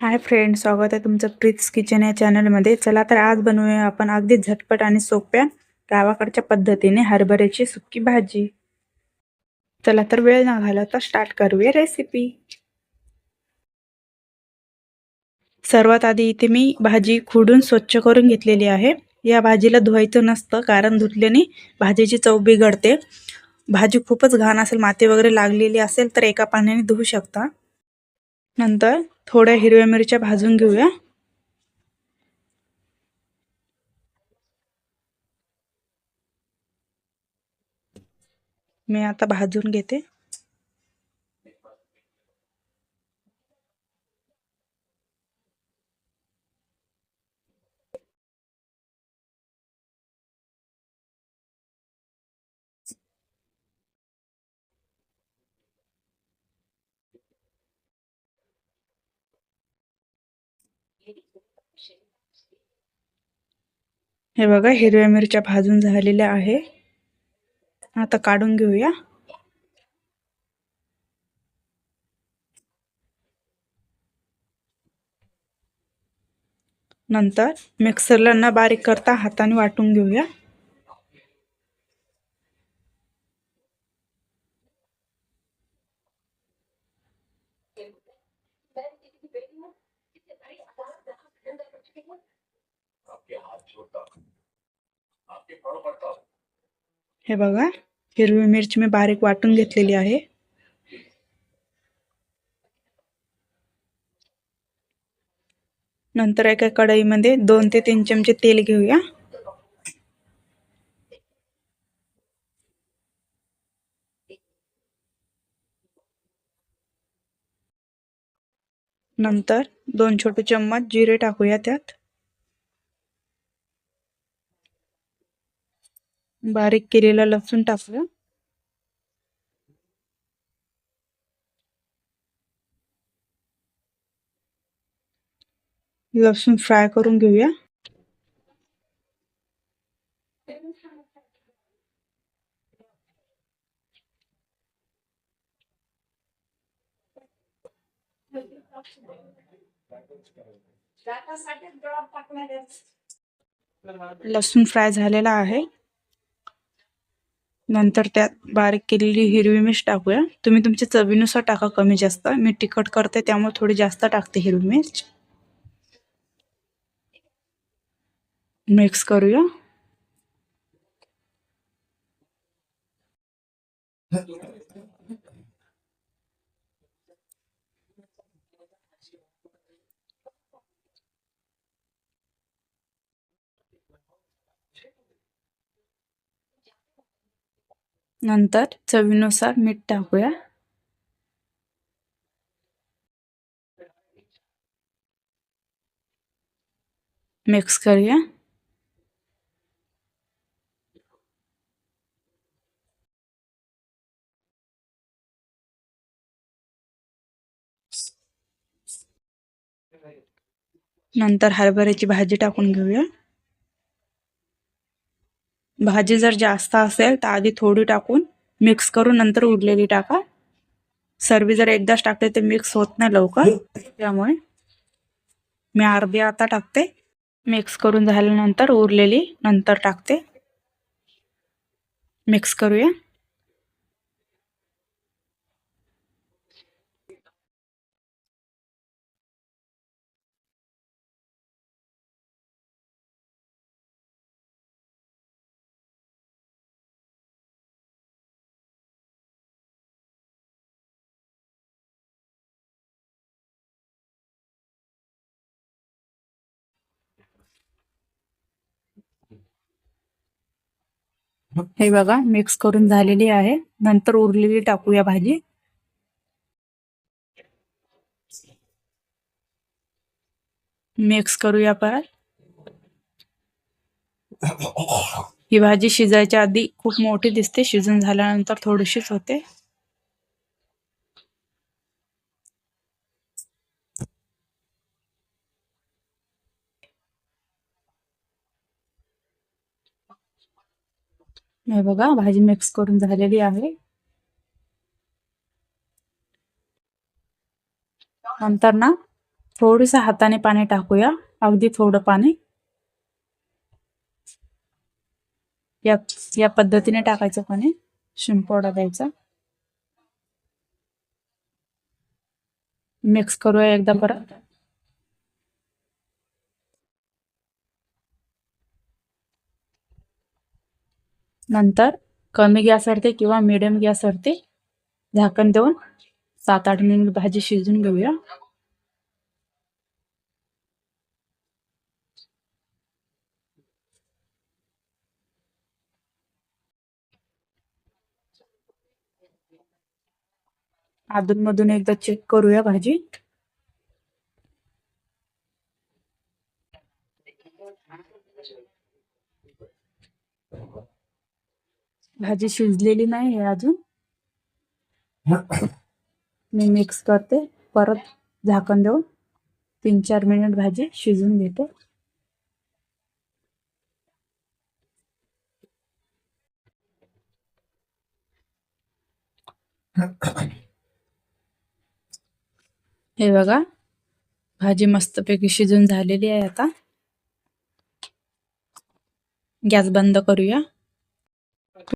Hi friend स्वागत आहे तुमचं प्रीत्स किचन या चॅनलमध्ये चला तर आज बनवूया आपण अगदी झटपट आणि सोप्या गावाकडच्या पद्धतीने हरभऱ्याची सुकी भाजी. चला तर वेळ न घालवता स्टार्ट करूया रेसिपी सर्वात आधी इथे मी भाजी खुडून स्वच्छ करून घेतलेली आहे. या भाजीला धुवायचं नसतं कारण धुतल्याने भाजीची चव बिघडते. भाजी खूपच घाण असेल माती वगैरे लागलेली असेल तर एका पाण्याने धुवू शकता. नंतर थोड्या हिरव्या मिरच्या भाजून घेऊया. मी आता भाजून घेते. हे बघा हिरव्या मिरच्या भाजून झालेल्या आहे. आता काढून घेऊया. नंतर मिक्सरला न बारीक करता हाताने वाटून घेऊया. हे बघा हिरवी मिरची मी बारीक वाटून घेतलेली आहे. नंतर एका कढईमध्ये दोन ते तीन चमचे तेल घेऊया. नंतर दोन छोटे चम्मच जिरे टाकूया त्यात. बारीक केलेला लसूण टाकूया. लसूण फ्राय करून घेऊया. लसूण फ्राय झालेला आहे. नंतर त्यात बारीक केलेली हिरवी मिर्च टाकूया. तुम्ही तुमच्या चवीनुसार टाका कमी जास्त. मी तिखट करते त्यामुळे थोडी जास्त टाकते हिरवी मिर्च. मिक्स करूया. नंतर चवीनुसार मीठ टाकूया. मिक्स करूया. नंतर हरभऱ्याची भाजी टाकून घेऊया. भाजी जर जास्त असेल तर आधी थोडी टाकून मिक्स करून नंतर उरलेली टाका. सर्वी जर एकदाच टाकते तर मिक्स होत नाही लवकर. त्यामुळे मी अर्धी आता टाकते. मिक्स करून झाल्यानंतर उरलेली नंतर टाकते. मिक्स करूया. हे बघा मिक्स करून झालेली आहे. नंतर उरलेली टाकूया भाजी. मिक्स करूया परत. ही भाजी शिजायच्या आधी खूप मोठी दिसते शिजून झाल्यानंतर थोडीशीच होते. हे बघा भाजी मिक्स करून झालेली आहे. नंतर ना थोडीसा हाताने पाणी टाकूया. अगदी थोडं पाणी. या या पद्धतीने टाकायचं पाणी. शिंपवडा द्यायचा. मिक्स करूया एकदा परत. नंतर कमी गॅसवरती किंवा मिडियम गॅसवरती झाकण देऊन सात आठ मिनिट भाजी शिजून घेऊया. अधूनमधून एकदा चेक करूया भाजी. भाजी शिजलेली नाही आहे अजून. मी मिक्स करते. परत झाकण देऊन तीन चार मिनिट भाजी शिजून घेते. हे बघा भाजी मस्तपैकी शिजून झालेली आहे आता. गॅस बंद करूया.